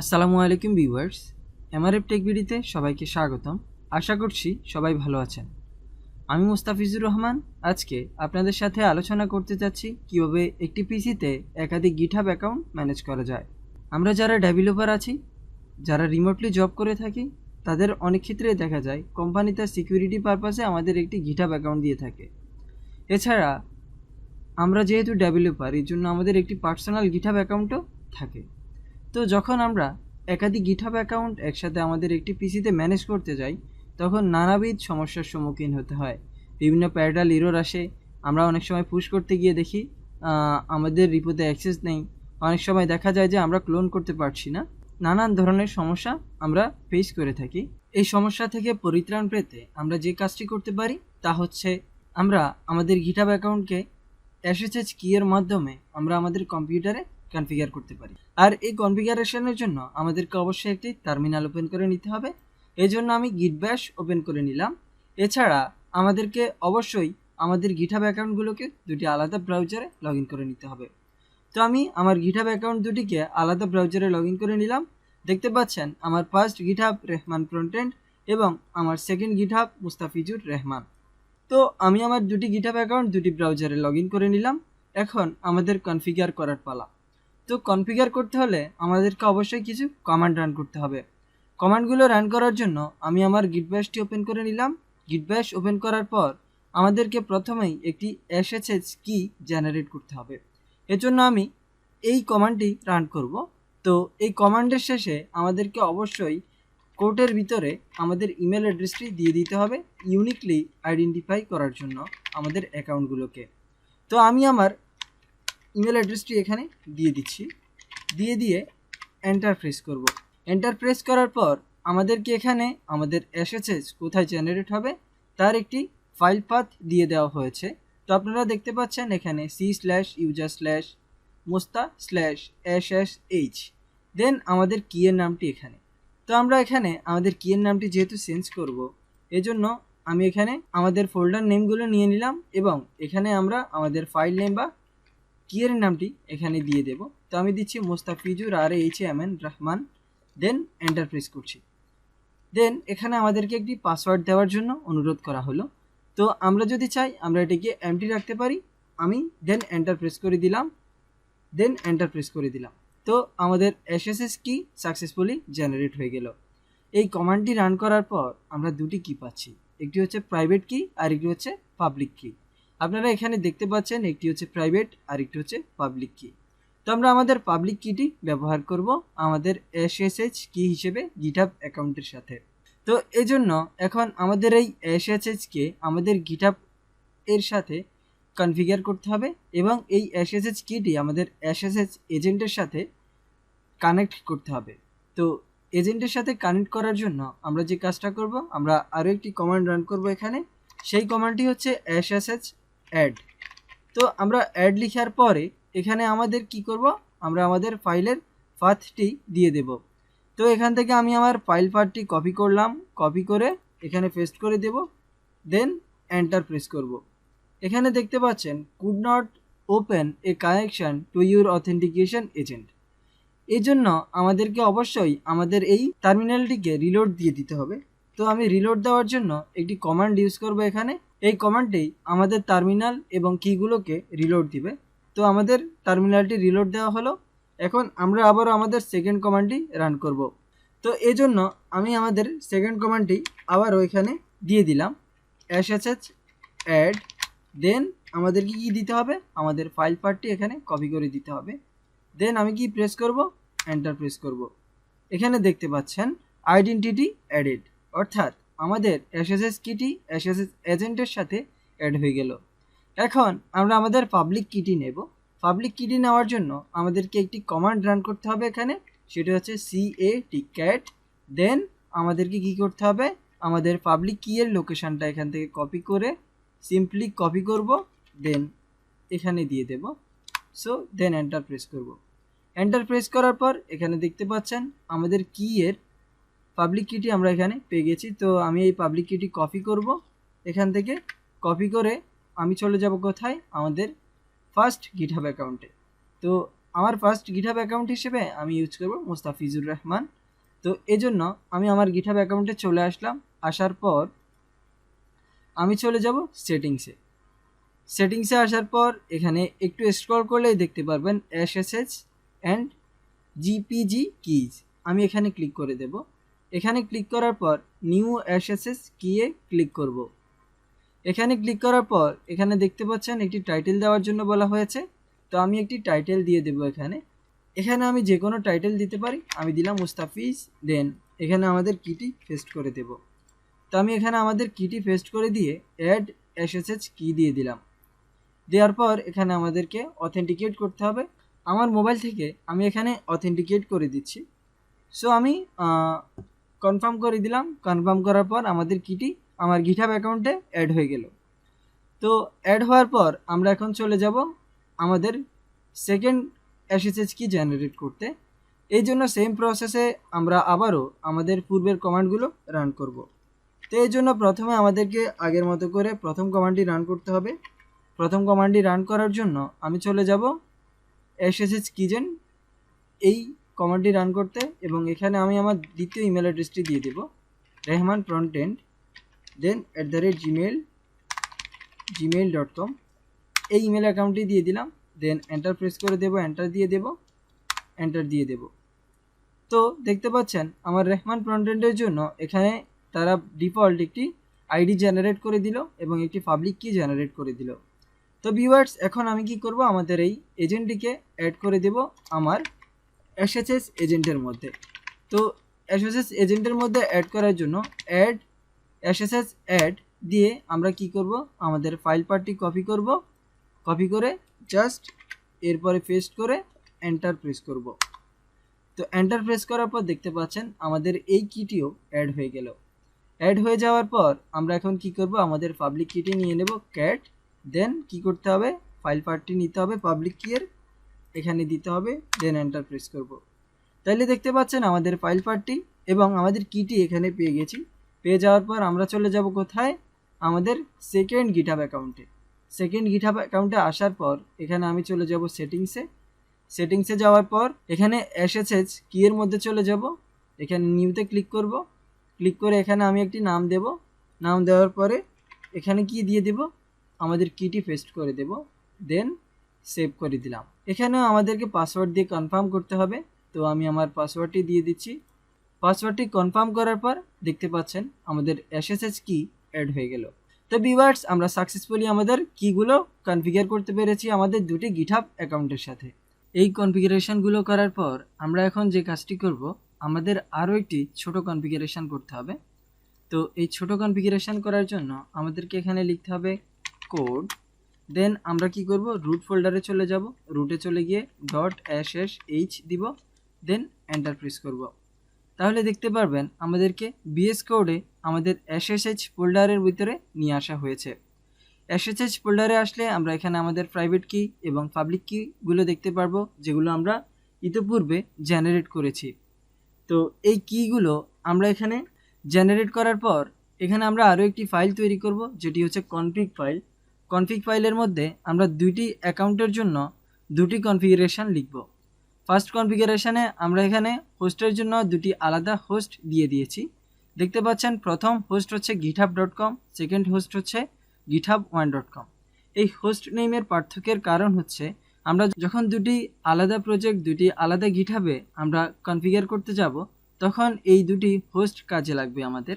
আসসালামু আলাইকুম viewers, MRF টেকবিডিতে সবাইকে স্বাগতম। আশা করছি সবাই ভালো আছেন। আমি মুস্তাফিজুর রহমান। আজকে আপনাদের সাথে আলোচনা করতে যাচ্ছি কীভাবে একটি পিসিতে একাধিক গিটহাব অ্যাকাউন্ট ম্যানেজ করা যায়। আমরা যারা ডেভেলপার আছি, যারা রিমোটলি জব করে থাকি, তাদের অনেক ক্ষেত্রে দেখা যায় কোম্পানি তার সিকিউরিটি পারপাসে আমাদের একটি গিটহাব অ্যাকাউন্ট দিয়ে থাকে। এছাড়া আমরা যেহেতু ডেভেলপার এর জন্য আমাদের একটি পার্সোনাল গিটহাব অ্যাকাউন্টও থাকে। তো যখন আমরা একাধিক গিটহাব অ্যাকাউন্ট একসাথে আমাদের একটি পিসিতে ম্যানেজ করতে যাই, তখন নানাবিধ সমস্যার সম্মুখীন হতে হয়। বিভিন্ন প্যারাডাল ইরোর আসে, আমরা অনেক সময় পুশ করতে গিয়ে দেখি আমাদের রিপোতে অ্যাক্সেস নেই। অনেক সময় দেখা যায় যে আমরা ক্লোন করতে পারছি না। নানান ধরনের সমস্যা আমরা ফেস করে থাকি। এই সমস্যা থেকে পরিত্রাণ পেতে আমরা যে কাজটি করতে পারি তা হচ্ছে, আমরা আমাদের গিটহাব অ্যাকাউন্টকে এসএসএইচ কি এর মাধ্যমে আমরা আমাদের কম্পিউটারে কনফিগার করতে পারি। আর এই কনফিগারেশনের জন্য আমাদেরকে অবশ্যই একটি টার্মিনাল ওপেন করে নিতে হবে। এই জন্য আমি গিট ব্যাশ ওপেন করে নিলাম। এছাড়া আমাদেরকে অবশ্যই আমাদের গিটহাব অ্যাকাউন্টগুলোকে দুটি আলাদা ব্রাউজারে লগ করে নিতে হবে। তো আমি আমার গিটহাব অ্যাকাউন্ট দুটিকে আলাদা ব্রাউজারে লগ করে নিলাম। দেখতে পাচ্ছেন আমার ফার্স্ট গিটহাব রেহমান ফ্রন্টেন্ড এবং আমার সেকেন্ড গিটহাব মুস্তাফিজুর রহমান তো আমি আমার দুটি গিটহাব অ্যাকাউন্ট দুটি ব্রাউজারে লগ করে নিলাম। এখন আমাদের কনফিগার করার পালা। তো কনফিগার করতে হলে আমাদেরকে অবশ্যই কিছু কমান্ড রান করতে হবে। কমান্ডগুলো রান করার জন্য আমি আমার গিট ব্যাশটি ওপেন করে নিলাম। গিট ব্যাশ ওপেন করার পর আমাদেরকে প্রথমেই একটি এসএসএইচ কি জেনারেট করতে হবে। এজন্য আমি এই কমান্ডটি রান করব। তো এই কমান্ডের শেষে আমাদেরকে অবশ্যই কোর্টের ভিতরে আমাদের ইমেল অ্যাড্রেসটি দিয়ে দিতে হবে ইউনিকলি আইডেন্টিফাই করার জন্য আমাদের অ্যাকাউন্টগুলোকে তো আমি আমার ইমেল অ্যাড্রেসটি এখানে দিয়ে দিচ্ছি। দিয়ে দিয়ে এন্টার প্রেস করব। এন্টার প্রেস করার পর আমাদেরকে এখানে আমাদের এসএসএস কোথায় জেনারেট হবে? তার একটি ফাইল পাথ দিয়ে দেওয়া হয়েছে। তো আপনারা দেখতে পাচ্ছেন এখানে C slash user slash Mosta slash S S H then আমাদের কিয়ের নামটি এখানে। তো আমরা এখানে আমাদের কিয়ের নামটি যেহেতু চেঞ্জ করব, এজন্য আমি এখানে আমাদের ফোল্ডার নেমগুলো নিয়ে নিলাম এবং এখানে আমরা আমাদের ফাইল নেম বা কিয়ের নামটি এখানে দিয়ে দেব। তো আমি দিচ্ছি Mostafizur R H M N Rahman. Then enter press করছি। দেন এখানে আমাদেরকে একটি পাসওয়ার্ড দেওয়ার জন্য অনুরোধ করা হলো। তো আমরা যদি চাই আমরা এটিকে এমটি রাখতে পারি। আমি দেন এন্টার প্রেস করে দিলাম। দেন এন্টার প্রেস করে দিলাম। তো আমাদের এসএসএস কি সাকসেসফুলি জেনারেট হয়ে গেল। এই কমান্ডটি রান করার পর আমরা দুটি কি পাচ্ছি। একটি হচ্ছে প্রাইভেট কি আর একটি হচ্ছে পাবলিক কি আপনারা এখানে দেখতে পাচ্ছেন, একটি হচ্ছে প্রাইভেট আর একটি হচ্ছে পাবলিক কি তো আমরা আমাদের পাবলিক কিটি ব্যবহার করব আমাদের এসএসএইচ কি হিসেবে গিটহাব অ্যাকাউন্টের সাথে। তো এজন্য এখন আমাদের এই এসএসএইচকে আমাদের গিটহাব এর সাথে কনফিগার করতে হবে এবং এই এসএসএইচ কিটি আমাদের এসএসএইচ এজেন্টের সাথে কানেক্ট করতে হবে। তো এজেন্টের সাথে কানেক্ট করার জন্য আমরা যে কাজটা করব, আমরা আরও একটি কমান্ড রান করব এখানে। সেই কমান্ডটি হচ্ছে এসএসএইচ অ্যাড তো আমরা অ্যাড লেখার পরে এখানে আমাদের কি করব? আমরা আমাদের ফাইলের পাথটি দিয়ে দেব। তো এখান থেকে আমি আমার ফাইল পাথটি কপি করলাম। কপি করে এখানে পেস্ট করে দেব। দেন এন্টার প্রেস করব। এখানে দেখতে পাচ্ছেন could not open a connection to your authentication agent এই জন্য আমাদেরকে অবশ্যই আমাদের এই টার্মিনালটিকে রিলোড দিয়ে দিতে হবে। তো আমি রিলোড দেওয়ার জন্য একটি কমান্ড ইউজ করব এখানে। এই কমান্ডটি আমাদের টার্মিনাল এবং কিগুলোকে রিলোড দিবে। তো আমাদের টার্মিনালটি রিলোড দেওয়া হলো। এখন আমরা আবারও আমাদের সেকেন্ড কমান্ডটি রান করব। তো এই জন্য আমি আমাদের সেকেন্ড কমান্ডটি আবারও এখানে দিয়ে দিলাম। এসএসএচ অ্যাড দেন আমাদেরকে কি দিতে হবে? আমাদের ফাইল পার্টটি এখানে কপি করে দিতে হবে। দেন আমি কি প্রেস করব? এন্টার প্রেস করব। এখানে দেখতে পাচ্ছেন আইডেন্টিটি অ্যাডেড অর্থাৎ আমাদের এসএসএস কিটি এসএসএস এজেন্টের সাথে অ্যাড হয়ে গেল। এখন আমরা আমাদের পাবলিক কিটি নেব। পাবলিক কিটি নেওয়ার জন্য আমাদেরকে একটি কমান্ড রান করতে হবে এখানে। সেটা হচ্ছে সি এ টি ক্যাট দেন আমাদেরকে কি করতে হবে? আমাদের পাবলিক কি এর লোকেশনটা এখান থেকে কপি করে সিম্পলি কপি করব দেন এখানে দিয়ে দেব। সো দেন এন্টার প্রেস করব। এন্টার প্রেস করার পর এখানে দেখতে পাচ্ছেন আমাদের কি এর পাবলিক কিটি আমরা এখানে পেয়ে গেছি। তো আমি এই পাবলিক কিটি কপি করব। এখান থেকে কপি করে আমি চলে যাব কোথায়? আমাদের ফার্স্ট গিটহাব অ্যাকাউন্টে তো আমার ফার্স্ট গিঠাব অ্যাকাউন্ট হিসেবে আমি ইউজ করব মুস্তাফিজুর রহমান। তো এজন্য আমি আমার গিঠাব অ্যাকাউন্টে চলে আসলাম। আসার পর আমি চলে যাব সেটিংসে সেটিংসে আসার পর এখানে একটু স্ক্রল করলেই দেখতে পারবেন S S S and GPG keys আমি এখানে ক্লিক করে দেব। এখানে ক্লিক করার পর নিউ এস কিয়ে ক্লিক করব। এখানে ক্লিক করার পর এখানে দেখতে পাচ্ছেন একটি টাইটেল দেওয়ার জন্য বলা হয়েছে। তো আমি একটি টাইটেল দিয়ে দেব এখানে। এখানে আমি যে কোনো টাইটেল দিতে পারি। আমি দিলাম মুস্তাফিজ দেন এখানে আমাদের কিটি পেস্ট করে দেব। তো আমি এখানে আমাদের কিটি পেস্ট করে দিয়ে অ্যাড এসএসএস কি দিয়ে দিলাম। দেওয়ার পর এখানে আমাদেরকে অথেন্টিকেট করতে হবে। আমার মোবাইল থেকে আমি এখানে অথেন্টিকেট করে দিচ্ছি। সো আমি কনফার্ম করে দিলাম। কনফার্ম করার পর আমাদের কিটি আমার গিঠাব অ্যাকাউন্টে অ্যাড হয়ে গেল। তো অ্যাড হওয়ার পর আমরা এখন চলে যাব আমাদের সেকেন্ড এসএসএস কি জেনারেট করতে। এই জন্য সেম প্রসেসে আমরা আবারও আমাদের পূর্বের কমান্ডগুলো রান করব। তো এই জন্য প্রথমে আমাদেরকে আগের মতো করে প্রথম কমান্ডটি রান করতে হবে। প্রথম কমান্ডটি রান করার জন্য আমি চলে যাব এসএসএস কিজেন এই কমান্ডটি রান করতে এবং এখানে আমি আমার দ্বিতীয় ইমেল অ্যাড্রেসটি দিয়ে দেব। Rehman frontend then at the rate Gmail Gmail dot com এই ইমেল অ্যাকাউন্টটি দিয়ে দিলাম দেন এন্টার প্রেস করে দেব এন্টার দিয়ে দেব এন্টার দিয়ে দেব। তো দেখতে পাচ্ছেন, আমার রেহমান ফ্রন্টেন্ডের জন্য এখানে তারা ডিফল্ট একটি আইডি জেনারেট করে দিল এবং একটি পাবলিক কি জেনারেট করে দিল। তো ভিউয়ার্স এখন আমি কি করব? আমাদের এই এজেন্টটিকে অ্যাড করে দেব আমার এসএসএস এজেন্টের মধ্যে। তো এসএসএস এজেন্টের মধ্যে অ্যাড করার জন্য অ্যাড এসএসএস অ্যাড দিয়ে আমরা কি করব? আমাদের ফাইল পার্টটি কপি করব। কপি করে জাস্ট এরপরে পেস্ট করে এন্টার প্রেস করব। তো এন্টার প্রেস করার পর দেখতে পাচ্ছেন আমাদের এই কিটিও অ্যাড হয়ে গেল। অ্যাড হয়ে যাওয়ার পর আমরা এখন কি করব? আমাদের পাবলিক কিটি নিয়ে নেব ক্যাট দেন কি করতে হবে? ফাইল পার্টটি নিতে হবে পাবলিক কিয়ের এখানে দিতে হবে দেন এন্টার প্রেস করব। তাইলে দেখতে পাচ্ছেন আমাদের ফাইল পার্টটি এবং আমাদের কিটি এখানে পেয়ে গেছি। পেয়ে যাওয়ার পর আমরা চলে যাব কোথায়? আমাদের সেকেন্ড গিটাব অ্যাকাউন্টে সেকেন্ড গিটাব অ্যাকাউন্টে আসার পর এখানে আমি চলে যাব সেটিংসে সেটিংসে যাওয়ার পর এখানে এসএসএস কিয়ের মধ্যে চলে যাব। এখানে নিউতে ক্লিক করব। ক্লিক করে এখানে আমি একটি নাম দেব। নাম দেওয়ার পরে এখানে কি দিয়ে দেব। আমাদের কিটি পেস্ট করে দেব। দেন সেভ করে দিলাম। এখানেও আমাদেরকে পাসওয়ার্ড দিয়ে কনফার্ম করতে হবে। তো আমি আমার পাসওয়ার্ডটি দিয়ে দিচ্ছি। পাসওয়ার্ডটি কনফার্ম করার পর দেখতে পাচ্ছেন আমাদের এসএসএস কি অ্যাড হয়ে গেল। তো ভিউয়ার্স আমরা সাকসেসফুলি আমাদের কিগুলো কনফিগার করতে পেরেছি আমাদের দুটি গিটহাব অ্যাকাউন্টের সাথে। এই কনফিগারেশনগুলো করার পর আমরা এখন যে কাজটি করব, আমাদের আরও একটি ছোট কনফিগারেশন করতে হবে। তো এই ছোট কনফিগারেশন করার জন্য আমাদেরকে এখানে লিখতে হবে কোড দেন আমরা কি করব? রুট ফোল্ডারে চলে যাব। রুটে চলে গিয়ে ডট এস এস এইচ দিব। দেন এন্টার প্রেস করব। তাহলে দেখতে পারবেন আমাদেরকে বিএস কোডে আমাদের এসএসএইচ ফোল্ডারের ভিতরে নিয়ে আসা হয়েছে। এসএসএইচ ফোল্ডারে আসলে আমরা এখানে আমাদের প্রাইভেট কি এবং পাবলিক কিগুলো দেখতে পারব, যেগুলো আমরা ইতিপূর্বে জেনারেট করেছি। তো এই কিগুলো আমরা এখানে জেনারেট করার পর এখানে আমরা আরও একটি ফাইল তৈরি করব, যেটি হচ্ছে কনফিগ ফাইল কনফিগ ফাইলের মধ্যে আমরা দুইটি অ্যাকাউন্টের জন্য দুটি কনফিগারেশন লিখব। ফার্স্ট কনফিগারেশানে আমরা এখানে হোস্টের জন্য দুটি আলাদা হোস্ট দিয়ে দিয়েছি। দেখতে পাচ্ছেন, প্রথম হোস্ট হচ্ছে GitHub dot com second host হচ্ছে গিটহাব ওয়ান ডট কম এই হোস্ট নেমের পার্থক্যের কারণ হচ্ছে, আমরা যখন দুটি আলাদা প্রজেক্ট দুটি আলাদা গিটহাবে আমরা কনফিগার করতে যাব, তখন এই দুটি হোস্ট কাজে লাগবে আমাদের।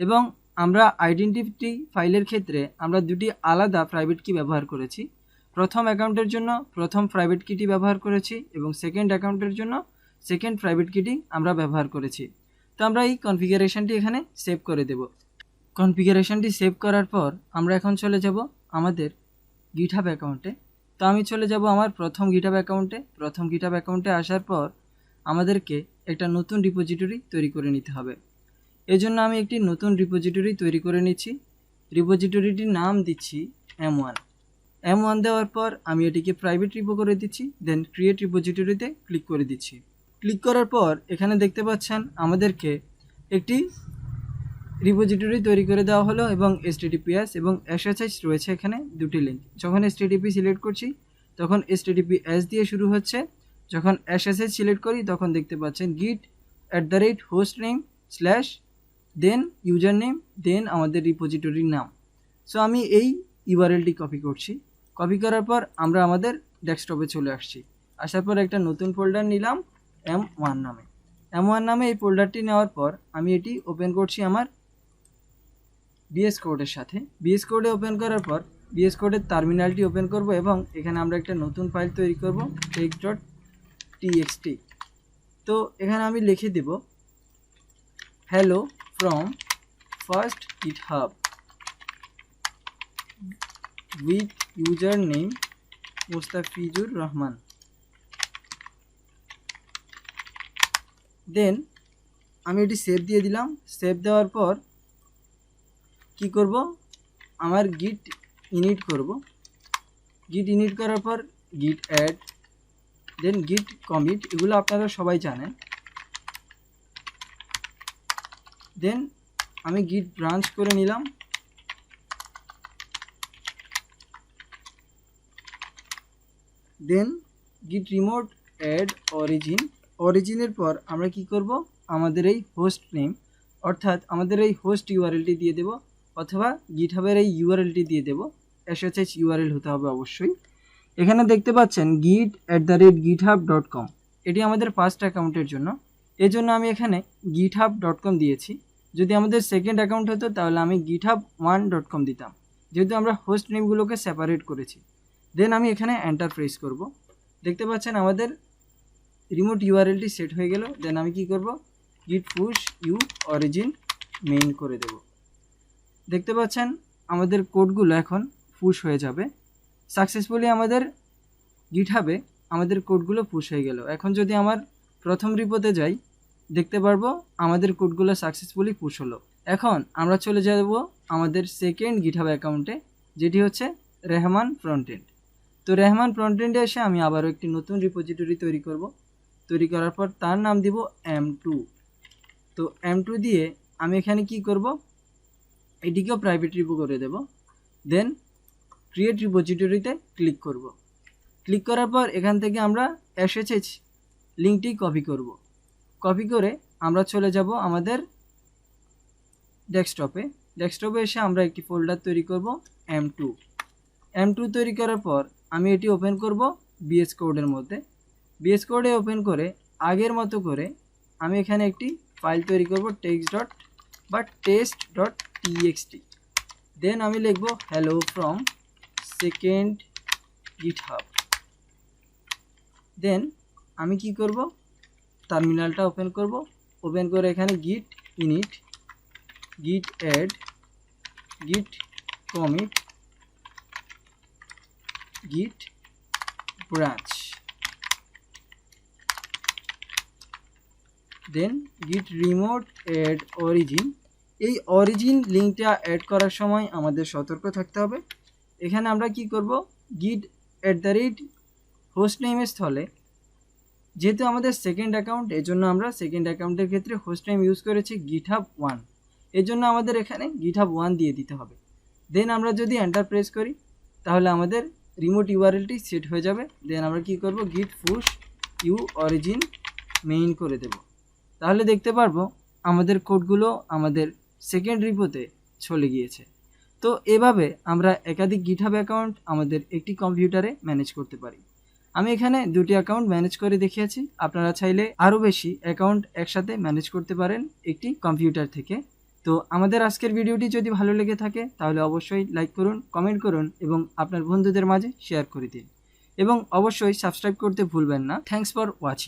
এবং আমরা আইডেন্টিটি ফাইলের ক্ষেত্রে আমরা দুটি আলাদা প্রাইভেট কি ব্যবহার করেছি। প্রথম অ্যাকাউন্টের জন্য প্রথম প্রাইভেট কিটি ব্যবহার করেছি এবং সেকেন্ড অ্যাকাউন্টের জন্য সেকেন্ড প্রাইভেট কিটি আমরা ব্যবহার করেছি। তো আমরা এই কনফিগারেশনটি এখানে সেভ করে দেব। কনফিগারেশনটি সেভ করার পর আমরা এখন চলে যাব আমাদের গিটহাব অ্যাকাউন্টে তো আমি চলে যাব আমার প্রথম গিটহাব অ্যাকাউন্টে প্রথম গিটহাব অ্যাকাউন্টে আসার পর আমাদেরকে একটা নতুন ডিপোজিটরি তৈরি করে নিতে হবে। এজন্য আমি একটি নতুন রিপোজিটরি তৈরি করে নিচ্ছি। রিপোজিটরিটির নাম দিচ্ছি এম ওয়ান এম ওয়ান দেওয়ার পর আমি এটিকে প্রাইভেট রিপো করে দিচ্ছি দেন ক্রিয়েট রিপোজিটরিতে ক্লিক করে দিচ্ছি। ক্লিক করার পর এখানে দেখতে পাচ্ছেন আমাদেরকে একটি রিপোজিটরি তৈরি করে দেওয়া হলো এবং এসটিডিপিএস এবং এসএসএইচ রয়েছে এখানে দুটি লিঙ্ক যখন এসটিডিপি সিলেক্ট করছি, তখন এসটিডিপিএস দিয়ে শুরু হচ্ছে। যখন এসএসএইচ সিলেক্ট করি, তখন দেখতে পাচ্ছেন git at the rate host name slash then user name then আমাদের রিপোজিটরির নাম। সো আমি এই ইউআরএলটি কপি করছি। কপি করার পর আমরা আমাদের ডেস্কটপে চলে আসছি। আসার পর একটা নতুন ফোল্ডার নিলাম এম ওয়ান নামে। এম ওয়ান নামে এই ফোল্ডারটি নেওয়ার পর আমি এটি ওপেন করছি আমার বিএস কোডের সাথে। বিএস কোডে ওপেন করার পর বিএস কোডের টার্মিনালটি ওপেন করব এবং এখানে আমরা একটা নতুন ফাইল তৈরি করব টেক্স ডট টিএক্সটি তো এখানে আমি লিখে দেব hello GitHub with user name Mustafizur Rahman then আমি এটি সেভ দিয়ে দিলাম। সেভ দেওয়ার পর কি করব? আমার গিট ইনিট করব। গিট ইনিট করার পর গিট অ্যাড দেন গিট কমিট এগুলো আপনারা সবাই জানেন। দেন আমি গিট ব্রাঞ্চ করে নিলাম। দেন গিট রিমোট অ্যাড অরিজিন অরিজিনের পর আমরা কি করব? আমাদের এই হোস্ট নেম অর্থাৎ আমাদের এই হোস্ট ইউআরএলটি দিয়ে দেব, অথবা গিট হাবের এই ইউআরএলটি দিয়ে দেব। এসএসএইচ ইউআরএল হতে হবে অবশ্যই। এখানে দেখতে পাচ্ছেন git at the rate GitHub dot com এটি আমাদের ফার্স্ট অ্যাকাউন্টের জন্য এর জন্য। আমি এখানে গিটহাব ডট কম দিয়েছি। যদি আমাদের সেকেন্ড অ্যাকাউন্ট হতো, তাহলে আমি গিটহাব ওয়ান ডট কম দিতাম। যেহেতু আমরা হোস্ট নেমগুলোকে সেপারেট করেছি। দেন আমি এখানে এন্টার প্রেস করব। দেখতে পাচ্ছেন আমাদের রিমোট ইউআরএলটি সেট হয়ে গেল। দেন আমি কি করব? গিট পুশ ইউ অরিজিন মেইন করে দেব। দেখতে পাচ্ছেন আমাদের কোডগুলো এখন পুশ হয়ে যাবে। সাকসেসফুলি আমাদের গিটহাবে আমাদের কোডগুলো পুশ হয়ে গেল। এখন যদি আমার প্রথম রিপোতে যাই দেখতে পারব আমাদের কোডগুলো সাকসেসফুলি পুশ হলো। এখন আমরা চলে যাব আমাদের সেকেন্ড গিটহাব অ্যাকাউন্টে যেটি হচ্ছে রেহমান ফ্রন্টেন্ড তো রেহমান ফ্রন্টেন্ডে এসে আমি আবারও একটি নতুন রিপোজিটরি তৈরি করব। তৈরি করার পর তার নাম দিব এম টু তো এম টু দিয়ে আমি এখানে কি করব? এটিকেও প্রাইভেট রিপো করে দেব। দেন ক্রিয়েট রিপোজিটরিতে ক্লিক করব। ক্লিক করার পর এখান থেকে আমরা এসএসএইচ লিঙ্কটি কপি করব। কপি করে আমরা চলে যাব আমাদের ডেস্কটপে। ডেস্কটপে এসে আমরা একটি ফোল্ডার তৈরি করব এম টু এম টু তৈরি করার পর আমি এটি ওপেন করব বিএস কোডের মধ্যে। বিএস কোডে ওপেন করে আগের মতো করে আমি এখানে একটি ফাইল তৈরি করব টেক্সট ডট বা টেস্ট ডট টিএক্সটি দেন আমি লিখব hello from second GitHub then আমি কি করব? টার্মিনালটা ওপেন করব। ওপেন করে এখানে গিট init git add git commit git branch then git remote add origin এই অরিজিন লিঙ্কটা অ্যাড করার সময় আমাদের সতর্ক থাকতে হবে। এখানে আমরা কি করব? Git at the rate host নেমের স্থলে যেহেতু আমাদের সেকেন্ড অ্যাকাউন্ট এর জন্য আমরা সেকেন্ড অ্যাকাউন্টের ক্ষেত্রে হোস্ট নেম ইউজ করেছি গিটহাব ওয়ানের জন্য আমাদের এখানে গিটহাব ওয়ান দিয়ে দিতে হবে। দেন আমরা যদি এন্টার প্রেস করি, তাহলে আমাদের রিমোট ইউআরএলটি সেট হয়ে যাবে। দেন আমরা কি করব? গিট পুশ ইউ অরিজিন মেইন করে দেব। তাহলে দেখতে পারব আমাদের কোডগুলো আমাদের সেকেন্ড রিপোতে চলে গিয়েছে। তো এভাবে আমরা একাধিক গিটহাব অ্যাকাউন্ট আমাদের একটি কম্পিউটারে ম্যানেজ করতে পারি। আমি এখানে দুটি অ্যাকাউন্ট ম্যানেজ করে দেখিয়েছি। আপনারা চাইলে আরও বেশি অ্যাকাউন্ট একসাথে ম্যানেজ করতে পারেন একটি কম্পিউটার থেকে। তো আমাদের আজকের ভিডিওটি যদি ভালো লেগে থাকে, তাহলে অবশ্যই লাইক করুন কমেন্ট করুন এবং আপনার বন্ধুদের মাঝে শেয়ার করে দিন। এবং অবশ্যই সাবস্ক্রাইব করতে ভুলবেন না। Thanks for watching